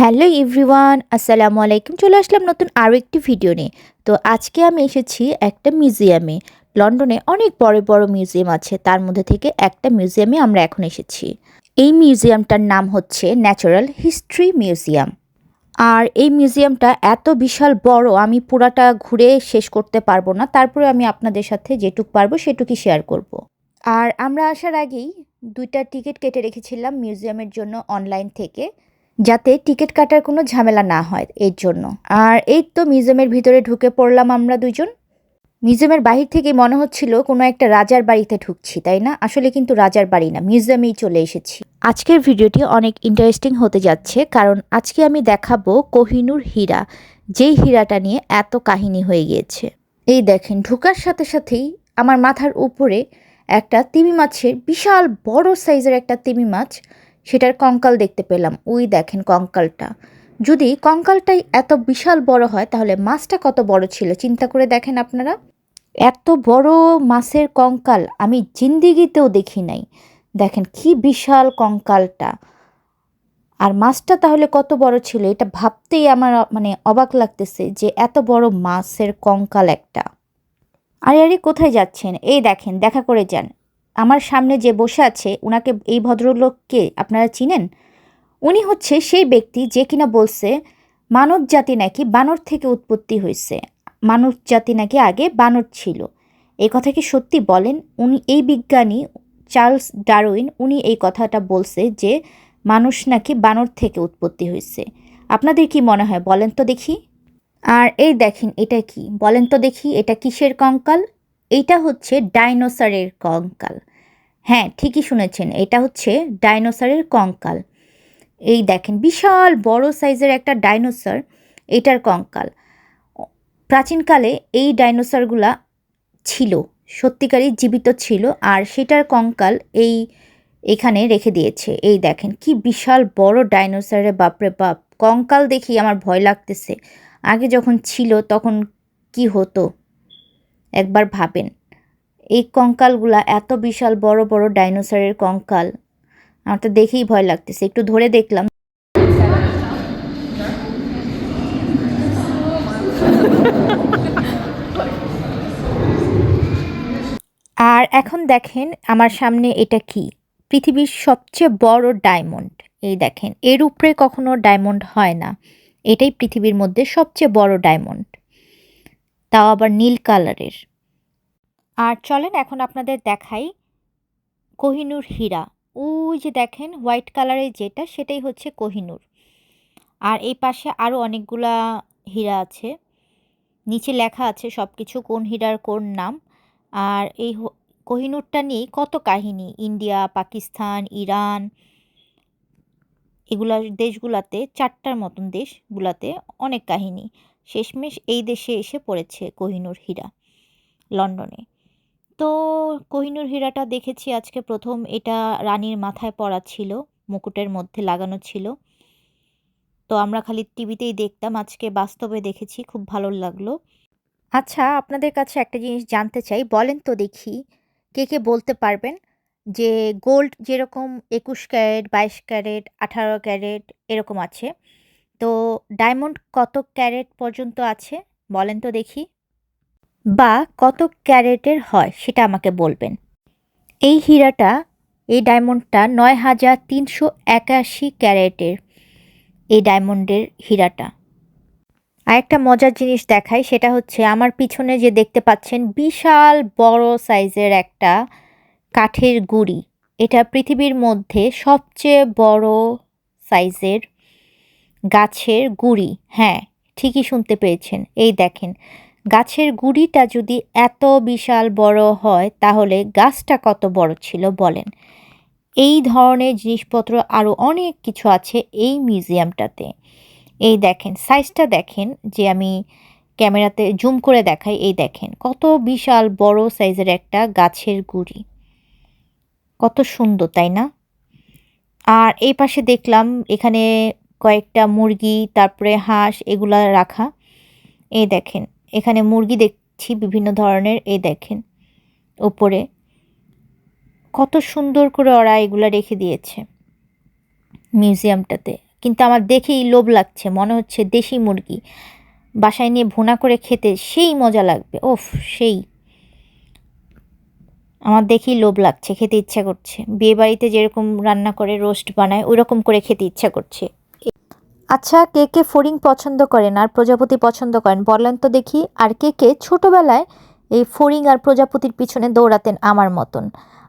Hello everyone, আসসালামু আলাইকুম। চলে আসলাম নতুন আরও একটি ভিডিও নিয়ে। তো আজকে আমি এসেছি একটা মিউজিয়ামে। লন্ডনে অনেক বড় বড় মিউজিয়াম আছে, তার মধ্যে থেকে একটা মিউজিয়ামে আমরা এখন এসেছি। এই মিউজিয়ামটার নাম হচ্ছে ন্যাচারাল হিস্ট্রি মিউজিয়াম। আর এই মিউজিয়ামটা এত বিশাল বড়, আমি পুরাটা ঘুরে শেষ করতে পারব না। তারপরে আমি আপনাদের সাথে যেটুক পারব, সেটুকুই শেয়ার করব। আর আমরা আসার আগেই দুইটা টিকিট কেটে রেখেছিলাম মিউজিয়ামের জন্য অনলাইন থেকে। যাতে টিকিট কাটার কোনো ঝামেলা না হয় এর জন্য। আর এই তো মিউজিয়ামের ভিতরে ঢুকে পড়লাম আমরা দুজন মিউজিয়ামের বাহির থেকে মনে হচ্ছিল কোনো একটা রাজার বাড়িতে ঢুকছি, তাই না? আসলে কিন্তু রাজার বাড়ি না, মিউজিয়ামেই চলে এসেছি। আজকের ভিডিওটি অনেক ইন্টারেস্টিং হতে যাচ্ছে, কারণ আজকে আমি দেখাবো কোহিনুর হীরা, যেই হীরাটা নিয়ে এত কাহিনী হয়ে গিয়েছে। এই দেখেন, ঢুকার সাথে সাথেই আমার মাথার উপরে একটা তিমি মাছের বিশাল বড় সাইজের একটা তিমি মাছ সেটার কঙ্কাল দেখতে পেলাম। ওই দেখেন কঙ্কালটা। যদি কঙ্কালটাই এত বিশাল বড় হয়, তাহলে মাছটা কত বড় ছিল? চিন্তা করে দেখেন আপনারা। এত বড় মাছের কঙ্কাল আমি জিন্দিগিতেও দেখি নাই। দেখেন কি বিশাল কঙ্কালটা। আর মাছটা তাহলে কত বড় ছিল? এটা ভাবতেই আমার মানে অবাক লাগতেছে যে এত বড় মাছের কঙ্কাল একটা। আরে আরে, কোথায় যাচ্ছেন? এই দেখেন, দেখা করে যান। আমার সামনে যে বসে আছে ওনাকে এই ভদ্রলোককে আপনারা চিনেন? উনি হচ্ছে সেই ব্যক্তি যে কিনা বলছে, মানব জাতি নাকি বানর থেকে উৎপত্তি হয়েছে। মানব জাতি নাকি আগে বানর ছিল। এই কথা কি সত্যি বলেন? উনি, এই বিজ্ঞানী চার্লস ডারউইন, উনি এই কথাটা বলছে যে মানুষ নাকি বানর থেকে উৎপত্তি হয়েছে। আপনাদের কি মনে হয়? বলেন তো দেখি। আর এই দেখেন, এটা কি? বলেন তো দেখি, এটা কিসের কঙ্কাল? এইটা হচ্ছে ডাইনোসরের কঙ্কাল। হ্যাঁ ঠিকই শুনেছেন। এটা হচ্ছে ডাইনোসরের কঙ্কাল। এই দেখেন, বিশাল বড় সাইজের একটা ডাইনোসর, এটার কঙ্কাল। প্রাচীনকালে এই ডাইনোসরগুলা ছিল, সত্যিকারই জীবিত ছিল, আর সেটার কঙ্কাল এই এখানে রেখে দিয়েছে। এই দেখেন, কি বিশাল বড় ডাইনোসরের বাপরে বাপ। কঙ্কাল দেখি আমার ভয় লাগতেছে। আগে যখন ছিল তখন কি হতো? একবার ভাবেন। এই কঙ্কালগুলা এত বিশাল বড় বড় ডাইনোসরের কঙ্কাল। আমার তো দেখেই ভয় লাগতেছে। একটু ধরে দেখলাম। আর এখন দেখেন আমার সামনে এটা কি? পৃথিবীর সবচেয়ে বড় ডায়মন্ড। এই দেখেন, এর উপরে কখনো ডায়মন্ড হয় না। এটাই পৃথিবীর মধ্যে সবচেয়ে বড় ডায়মন্ড। তাও আবার নীল কালারের। আর চলেন এখন আপনাদের দেখাই কোহিনুর হীরা। ওই যে দেখেন, হোয়াইট কালারের যেটা, সেটাই হচ্ছে কোহিনুর। আর এই পাশে আরও অনেকগুলা হীরা আছে। নিচে লেখা আছে সব কিছু কোন হীরার কোন নাম। আর এই কোহিনুরটা নিয়েই কত কাহিনী? ইন্ডিয়া, পাকিস্তান, ইরান, এগুলা দেশগুলাতে, চারটার মতন দেশগুলাতে অনেক কাহিনী। শেষমেশ এই দেশে এসে পড়েছে কোহিনুর হীরা, লন্ডনে। তো কোহিনুর হীরাটা দেখেছি আজকে প্রথম। এটা রানীর মাথায় পড়া ছিল, মুকুটের মধ্যে লাগানো ছিল। তো আমরা খালি টিভিতেই দেখতাম, আজকে বাস্তবে দেখেছি, খুব ভালো লাগল। আচ্ছা আপনাদের কাছে একটা জিনিস জানতে চাই। বলেন তো দেখি, কে কে বলতে পারবেন যে গোল্ড যেরকম একুশ ক্যারেট, বাইশ ক্যারেট, আঠারো ক্যারেট এরকম আছে। তো ডায়মন্ড কত ক্যারেট পর্যন্ত আছে? বলেন তো দেখি। বা কত ক্যারেটের হয় সেটা আমাকে বলবেন। এই হীরাটা, এই ডায়মন্ডটা নয় হাজার তিনশো একাশি ক্যারেটের এই ডায়মন্ডের হীরাটা। আর একটা মজার জিনিস দেখাই, সেটা হচ্ছে আমার পিছনে যে দেখতে পাচ্ছেন বিশাল বড় সাইজের একটা কাঠের গুড়ি। এটা পৃথিবীর মধ্যে সবচেয়ে বড় সাইজের গাছের গুড়ি। হ্যাঁ ঠিকই শুনতে পেয়েছেন। এই দেখেন গাছের গুড়িটা যদি এত বিশাল বড় হয়, তাহলে গাছটা কত বড় ছিল বলেন। এই ধরনের জিনিসপত্র আরও অনেক কিছু আছে এই মিউজিয়ামটাতে। এই দেখেন, সাইজটা দেখেন, যে আমি ক্যামেরাতে জুম করে দেখাই, এই দেখেন, কত বিশাল বড় সাইজের একটা গাছের গুড়ি। কত সুন্দর, তাই না? আর এই পাশে দেখলাম, এখানে কয়েকটা মুরগি, তারপরে হাঁস, এগুলা রাখা। এই দেখেন এখানে মুরগি দেখছি বিভিন্ন ধরনের, এই দেখেন ওপরে কত সুন্দর করে ওরা এগুলো রেখে দিয়েছে মিউজিয়ামটাতে। কিন্তু আমার দেখেই লোভ লাগছে, মনে হচ্ছে দেশি মুরগি। বাসায় নিয়ে ভুনা করে খেতে সেই মজা লাগবে, ওফ, সেই। আমার দেখেই লোভ লাগছে, খেতে ইচ্ছা করছে। বিয়েবাড়িতে যেরকম রান্না করে, রোস্ট বানায় ওই রকম করে খেতে ইচ্ছা করছে। আচ্ছা কে কে ফড়িং পছন্দ করেন আর প্রজাপতি পছন্দ করেন? বলেন তো দেখি আর কে কে ছোটোবেলায় এই ফড়িং আর প্রজাপতির পিছনে দৌড়াতেন আমার মতন?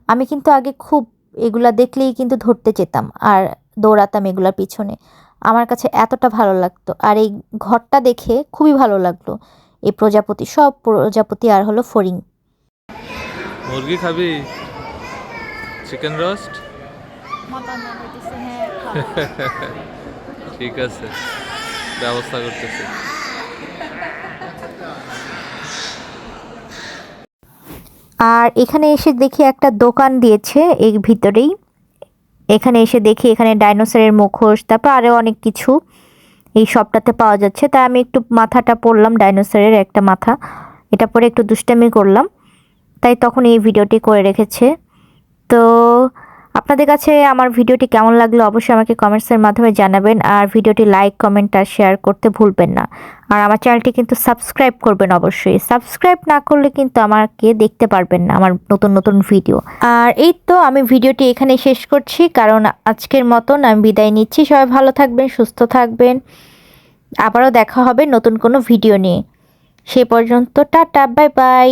আমি কিন্তু আগে খুব এগুলা দেখলেই কিন্তু ধরতে যেতাম আর দৌড়াতাম এগুলার পিছনে। আমার কাছে এতটা ভালো লাগতো আর এই ঘরটা দেখে খুবই ভালো লাগল। এই প্রজাপতি সব প্রজাপতি আর হলো ফড়িং। মুরগি খাবি? চিকেন রোস্ট ঠিক আছে, ব্যবস্থা করতেছি। আর এখানে এসে দেখি একটা দোকান দিয়েছে, এর ভিতরেই। এখানে এসে দেখি এখানে ডাইনোসরের মুখোশ, তারপর আরও অনেক কিছু এই শপটাতে পাওয়া যাচ্ছে। তাই আমি একটু মাথাটা পরলাম ডাইনোসরের একটা মাথা। এটা পরে একটু দুষ্টামি করলাম। তাই তখন এই ভিডিওটি করে রেখেছে। তো আপনাদের কাছে আমার ভিডিওটি কেমন লাগল অবশ্যই আমাকে কমেন্টসের মাধ্যমে জানাবেন আর ভিডিওটি লাইক কমেন্ট আর শেয়ার করতে ভুলবেন না। আর আমার চ্যানেলটি কিন্তু সাবস্ক্রাইব করবেন অবশ্যই। সাবস্ক্রাইব না করলে কিন্তু আমাকে দেখতে পারবেন না আমার নতুন নতুন ভিডিও আর এই তো আমি ভিডিওটি এখানে শেষ করছি, কারণ আজকের মতন আমি বিদায় নিচ্ছি। সবাই ভালো থাকবেন, সুস্থ থাকবেন। আবারও দেখা হবে নতুন কোনো ভিডিও নিয়ে। সে পর্যন্ত টাটা বাই বাই